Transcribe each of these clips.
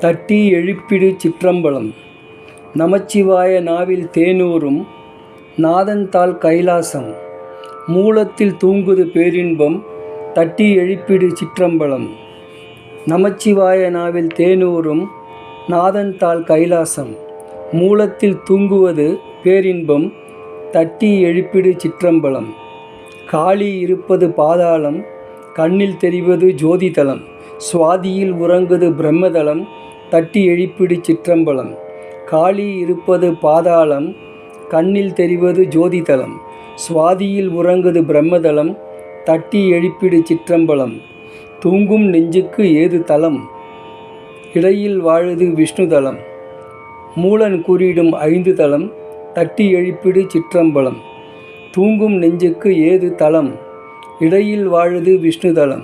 தட்டி எழுப்பிடு சிற்றம்பலம். நமச்சிவாய நாவில் தேனூரும் நாதன்தாள் கைலாசம். மூலத்தில் தூங்குது பேரின்பம் தட்டி எழுப்பிடு சிற்றம்பலம். நமச்சிவாய நாவில் தேனூரும் நாதன்தாள் கைலாசம். மூலத்தில் தூங்குவது பேரின்பம் தட்டி எழுப்பிடு சிற்றம்பலம். காளி இருப்பது பாதாளம் கண்ணில் தெரிவது ஜோதிதலம் சுவாதியில் உறங்குது பிரம்மதலம் தட்டி எழுப்பிடு சிற்றம்பலம். காளி இருப்பது பாதாளம் கண்ணில் தெரிவது ஜோதிதலம் சுவாதியில் உறங்குது பிரம்மதலம் தட்டி எழுப்பிடு சிற்றம்பலம். தூங்கும் நெஞ்சுக்கு ஏது தலம் இடையில் வாழுது விஷ்ணுதலம் மூலன் கூறிடும் ஐந்து தலம் தட்டி எழுப்பிடு சிற்றம்பலம். தூங்கும் நெஞ்சுக்கு ஏது தலம் இடையில் வாழுது விஷ்ணுதலம்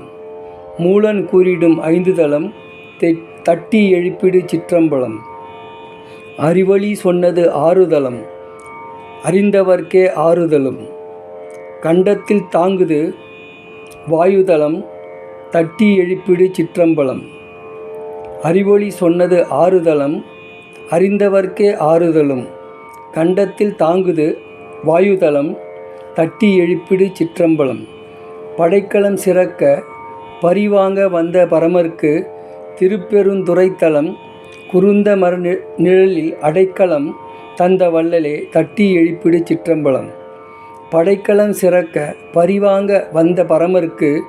மூலன் கூறிடும் ஐந்து தலம் தெ- தட்டி எழுப்பிடு சிற்றம்பலம். அறிவழி சொன்னது ஆறுதலம் அறிந்தவர்க்கே ஆறுதலும். கண்டத்தில் தாங்குது வாயுதலம் தட்டி எழுப்பிடு சிற்றம்பலம். அறிவொளி சொன்னது ஆறுதலம் அறிந்தவர்க்கே ஆறுதலும். கண்டத்தில் தாங்குது வாயுதலம் தட்டி எழுப்பிடு சிற்றம்பலம். படைக்கலம் சிறக்க பரிவாங்க வந்த பரமர்க்கு திருப்பெருந்துறைத்தலம் குருந்த மர நிழலில் அடைக்கலம் தந்த வள்ளலே தட்டி எழுப்பிடு சிற்றம்பலம். படைக்கலம் சிறக்க பரிவாங்க வந்த பரமருக்கு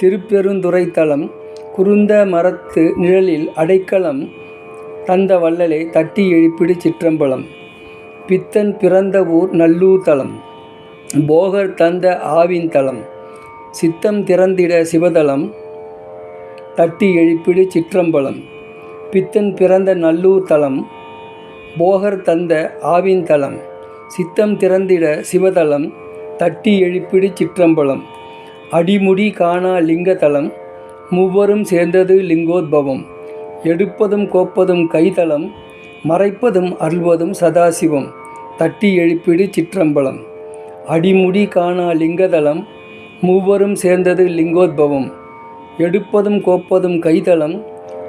திருப்பெருந்துறைத்தலம் குருந்த மரத்து நிழலில் அடைக்கலம் தந்த வள்ளலே தட்டி எழுப்பிடு சிற்றம்பலம். பித்தன் பிறந்த ஊர் நல்லூர் தலம். போகர் தந்த ஆவின் தலம். சித்தம் திறந்திட சிவதலம். தட்டி எழுப்பிடு சிற்றம்பலம். பித்தன் பிறந்த நல்லூர் தலம் போகர் தந்த ஆவின் தலம் சித்தம் திறந்திட சிவதலம் தட்டி எழுப்பிடு சிற்றம்பலம். அடிமுடி காணா லிங்கதலம் மூவரும் சேர்ந்தது லிங்கோத்பவம். எடுப்பதும் கோப்பதும் கைதலம் மறைப்பதும் அருள்வதும் சதாசிவம் தட்டி எழுப்பிடு சிற்றம்பலம். அடிமுடி காணா லிங்கதலம் மூவரும் சேர்ந்தது லிங்கோத்பவம். எடுப்பதும் கோப்பதும் கைதளம்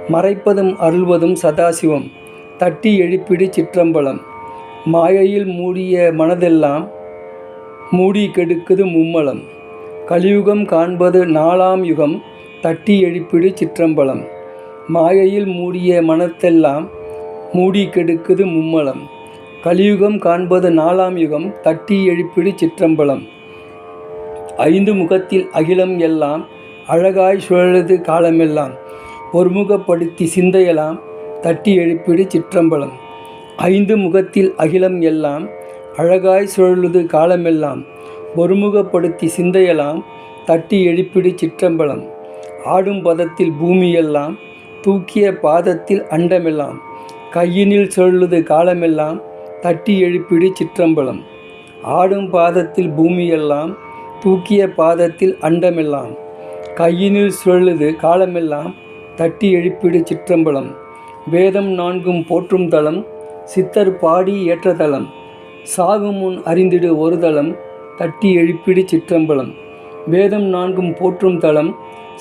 மறைப்பதும் அருள்வதும் சதாசிவம் தட்டி எழுப்பிடு சிற்றம்பலம். மாயையில் மூடிய மனதெல்லாம் மூடி கெடுக்குது மும்மலம். கலியுகம் காண்பது நாலாம் யுகம் தட்டி எழுப்பிடு சிற்றம்பலம். மாயையில் மூடிய மனத்தெல்லாம் மூடி கெடுக்குது மும்மலம். கலியுகம் காண்பது நாலாம் யுகம் தட்டி எழுப்பிடு சிற்றம்பலம். ஐந்து முகத்தில் அகிலம் எல்லாம் அழகாய் சுழலுது காலமெல்லாம். ஒருமுகப்படுத்தி சிந்தையெல்லாம் தட்டி எழுப்பிடு சிற்றம்பலம். ஐந்து முகத்தில் அகிலம் எல்லாம் அழகாய் சுழலுது காலமெல்லாம். ஒருமுகப்படுத்தி சிந்தையெல்லாம் தட்டி எழுப்பிடு சிற்றம்பலம். ஆடும் பதத்தில் பூமியெல்லாம் தூக்கிய பாதத்தில் அண்டமெல்லாம். கையினில் சுழலுது காலமெல்லாம் தட்டி எழுப்பிடு சிற்றம்பலம். ஆடும் பாதத்தில் பூமியெல்லாம் தூக்கிய பாதத்தில் அண்டமெல்லாம். கையினில் சுழலுது காலமெல்லாம் தட்டி எழுப்பிடு சிற்றம்பலம். வேதம் நான்கும் போற்றும் தலம் சித்தர் பாடி ஏற்ற தளம் சாகும் முன் அறிந்திடு ஒரு தளம் தட்டி எழுப்பிடு சிற்றம்பலம். வேதம் நான்கும் போற்றும் தலம்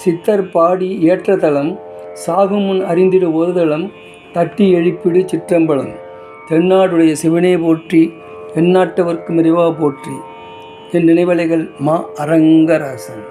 சித்தர் பாடி ஏற்ற தளம் சாகும் முன் அறிந்திடு ஒரு தளம் தட்டி எழுப்பிடு சிற்றம்பலம். தென்னாடுடைய சிவனே போற்றி எந்நாட்டவர்க்கும் இறைவா போற்றி. என் நினைவலைகள் மா அரங்கராசன்